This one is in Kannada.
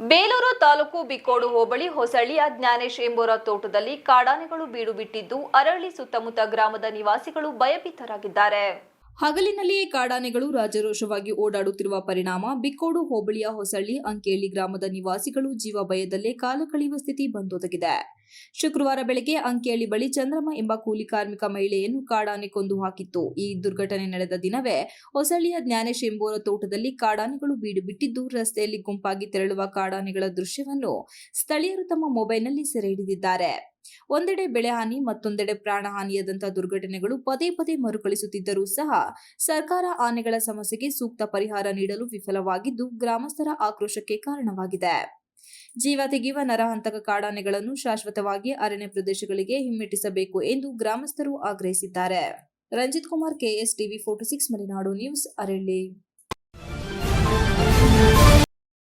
ಬೇಲೂರು ತಾಲೂಕು ಬಿಕ್ಕೋಡು ಹೋಬಳಿ ಹೊಸಳ್ಳಿಯ ಜ್ಞಾನೇಶ್ ಎಂಬುವರ ತೋಟದಲ್ಲಿ ಕಾಡಾನೆಗಳು ಬೀಡು ಬಿಟ್ಟಿದ್ದು ಅರಳಿ ಸುತ್ತಮುತ್ತ ಗ್ರಾಮದ ನಿವಾಸಿಗಳು ಭಯಭೀತರಾಗಿದ್ದಾರೆ. ಹಗಲಿನಲ್ಲಿಯೇ ಕಾಡಾನೆಗಳು ರಾಜರೋಷವಾಗಿ ಓಡಾಡುತ್ತಿರುವ ಪರಿಣಾಮ ಬಿಕ್ಕೋಡು ಹೋಬಳಿಯ ಹೊಸಳ್ಳಿ ಅಂಕೇಳಿ ಗ್ರಾಮದ ನಿವಾಸಿಗಳು ಜೀವ ಭಯದಲ್ಲೇ ಕಾಲ ಕಳೆಯುವ ಸ್ಥಿತಿ ಬಂದೊದಗಿದೆ. ಶುಕ್ರವಾರ ಬೆಳಗ್ಗೆ ಅಂಕೇಳಿ ಬಳಿ ಚಂದ್ರಮ್ಮ ಎಂಬ ಕೂಲಿ ಕಾರ್ಮಿಕ ಮಹಿಳೆಯನ್ನು ಕಾಡಾನೆ ಕೊಂದು ಹಾಕಿತ್ತು. ಈ ದುರ್ಘಟನೆ ನಡೆದ ದಿನವೇ ಹೊಸಳ್ಳಿಯ ಜ್ಞಾನೇಶ್ ಎಂಬುವರ ತೋಟದಲ್ಲಿ ಕಾಡಾನೆಗಳು ಬೀಡು ಬಿಟ್ಟಿದ್ದು ರಸ್ತೆಯಲ್ಲಿ ಗುಂಪಾಗಿ ತೆರಳುವ ಕಾಡಾನೆಗಳ ದೃಶ್ಯವನ್ನು ಸ್ಥಳೀಯರು ತಮ್ಮ ಮೊಬೈಲ್ನಲ್ಲಿ ಸೆರೆ ಹಿಡಿದಿದ್ದಾರೆ. ಒಂದೆಡೆ ಬೆಳೆಹಾನಿ ಮತ್ತೊಂದೆಡೆ ಪ್ರಾಣಹಾನಿಯಾದಂತಹ ದುರ್ಘಟನೆಗಳು ಪದೇ ಪದೇ ಮರುಕಳಿಸುತ್ತಿದ್ದರೂ ಸಹ ಸರ್ಕಾರ ಆನೆಗಳ ಸಮಸ್ಯೆಗೆ ಸೂಕ್ತ ಪರಿಹಾರ ನೀಡಲು ವಿಫಲವಾಗಿದ್ದು ಗ್ರಾಮಸ್ಥರ ಆಕ್ರೋಶಕ್ಕೆ ಕಾರಣವಾಗಿದೆ. ಜೀವ ತೆಗೆಯುವ ನರಹಂತಕ ಕಾಡಾನೆಗಳನ್ನು ಶಾಶ್ವತವಾಗಿ ಅರಣ್ಯ ಪ್ರದೇಶಗಳಿಗೆ ಹಿಮ್ಮೆಟ್ಟಿಸಬೇಕು ಎಂದು ಗ್ರಾಮಸ್ಥರು ಆಗ್ರಹಿಸಿದ್ದಾರೆ. Ranjith Kumar, KS TV forty six, Malenadu news, Aralli.